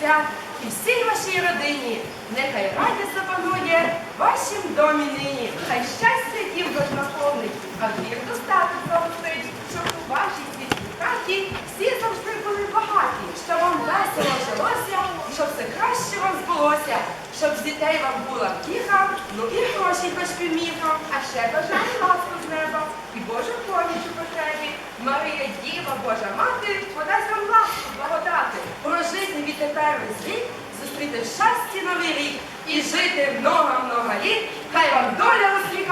свят і всій вашій родині. Нехай радість запанує вашім домі нині. Хай щастя дім ваш наповнить, а вір достаток загостить, щоб у вашій світлій хаті всі завжди були багаті, щоб вам весело жилося, щоб все краще вам збулося, щоб з дітей вам була втіха, ну і гроші хоч півміха, а ще бажаю ласку з неба і Божу поміч у потребі. Марія Діва, Божа мати, подасть вам ласку благодати, прожити відтепер весь вік, зустріти щастя новий рік і жити много-много літ. Хай вам доля усміхається,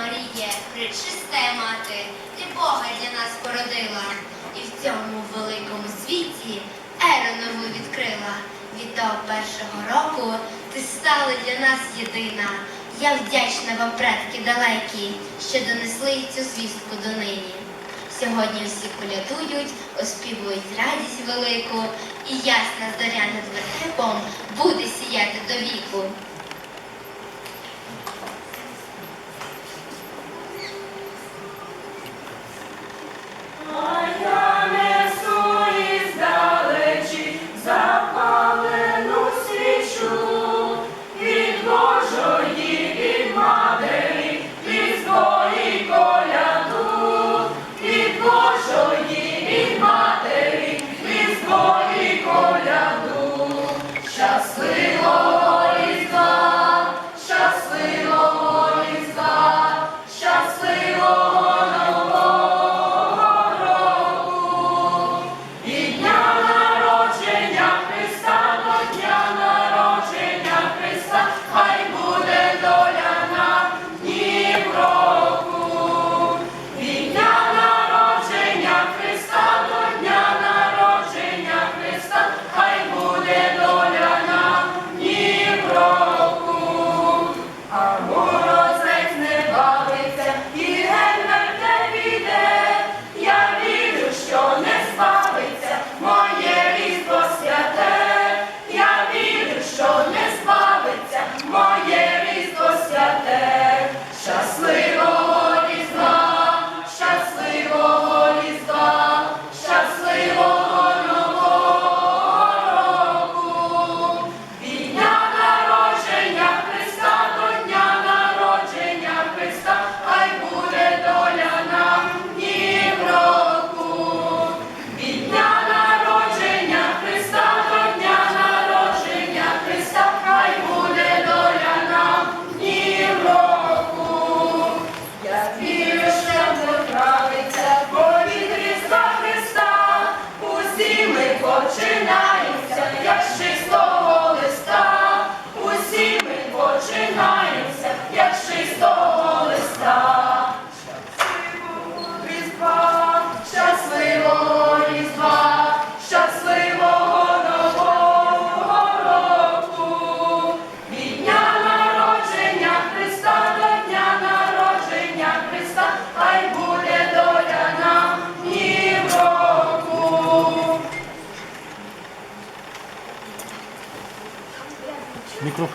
Діва Марія, пречистая мати, ти Бога для нас породила, і в цьому великому світі еру нову відкрила. Від того першого року ти стала для нас єдина. Я вдячна вам, предки далекі, що донесли цю звістку до нині. Сьогодні всі колядують, оспівують радість велику, і ясна зоря над вертепом буде сіяти до віку. У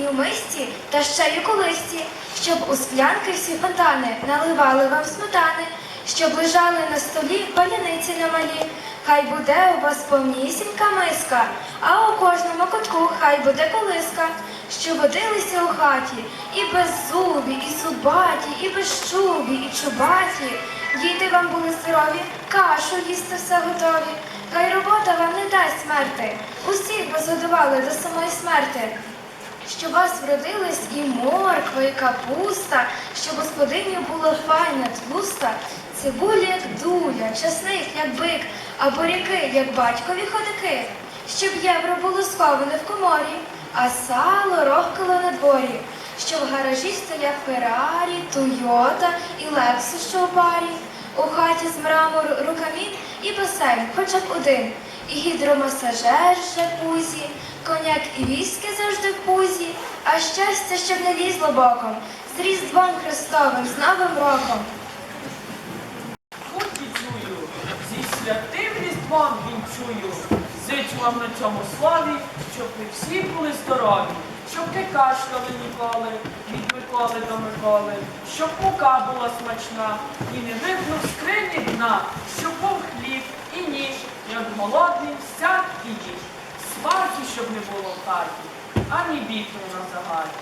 і у мисті, та ще й у колисті, щоб у склянки всі фонтани наливали вам сметани, щоб лежали на столі паляниці на малі. Хай буде у вас повнісінька миска, а у кожному котку хай буде колиска, що водилися у хаті, і беззубі, і зубаті, і безчубі, і чубаті. Діти вам були здорові, кашу їсти все готові. Хай робота вам не дасть смерти. Усіх вас годували до самої смерти. Щоб вас вродились і морква, і капуста, щоб господині була файна тлуста, цибуля, як дуля, часник, як бик, а буряки, як батькові ходики, щоб євро було сховане в коморі, а сало рохкало на дворі, щоб в гаражі стояв Феррарі, Тойота і Лексус, що у парі, у хаті з мрамору рукамін і басейн, хоча б один, і гідромасажер з джакузі, коняк і віски завжди в пузі, а щастя, щоб не лізло боком, з Різдвом Христовим, з Новим роком. Різдвом вінчую. Зичу вам на цьому слові, щоб ви всі були здорові, щоб не кашляли ніколи, від Миколи до Миколи, щоб мука була смачна і не випнув скрині дна, щоб був хліб і ніж, як голодний, сяк і їж. Сварки, щоб не було в хаті, ані вітру на загаті.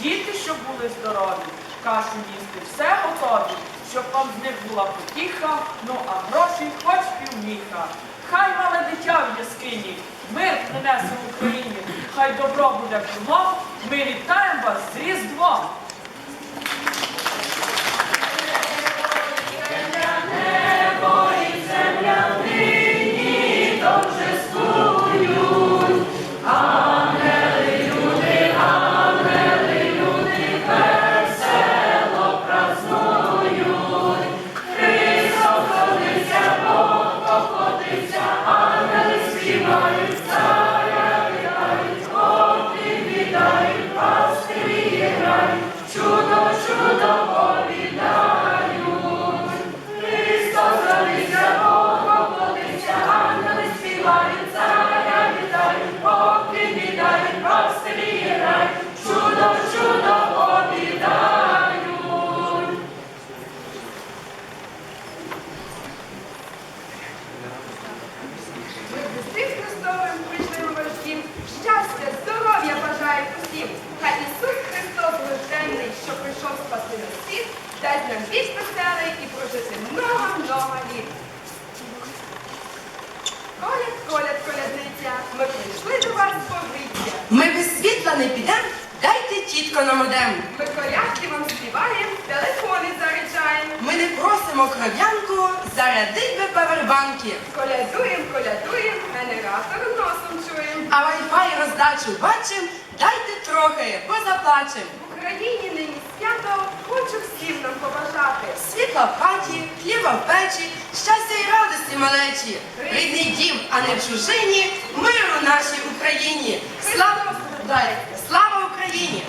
Діти, щоб були здорові, кашу їсти все готові, щоб вам з них була потіха, ну а гроші хоч півміха. Хай мале дитя в яскині, мир принесе в Україні, хай добро буде в кругом, ми вітаємо вас з Різдвом. Літ. Коляд, коляд, колядниця, ми прийшли до вас повітря. Ми без світла не підемо, дайте тітко на модем. Ми колядки вам співаємо, телефони заряджаємо. Ми не просимо кров'янку, зарядить би павербанки. Колядуєм, колядуєм, генератор носом чуєм. А вай-фай роздачу бачим, дайте трохи, бо заплачем. В Україні нині свято, хочу всім нам побажати. Світла в хаті, хліба в печі, щастя і радості малечі. Рідний дім, а не в чужині, миру нашій Україні. Слава, Дай, слава Україні!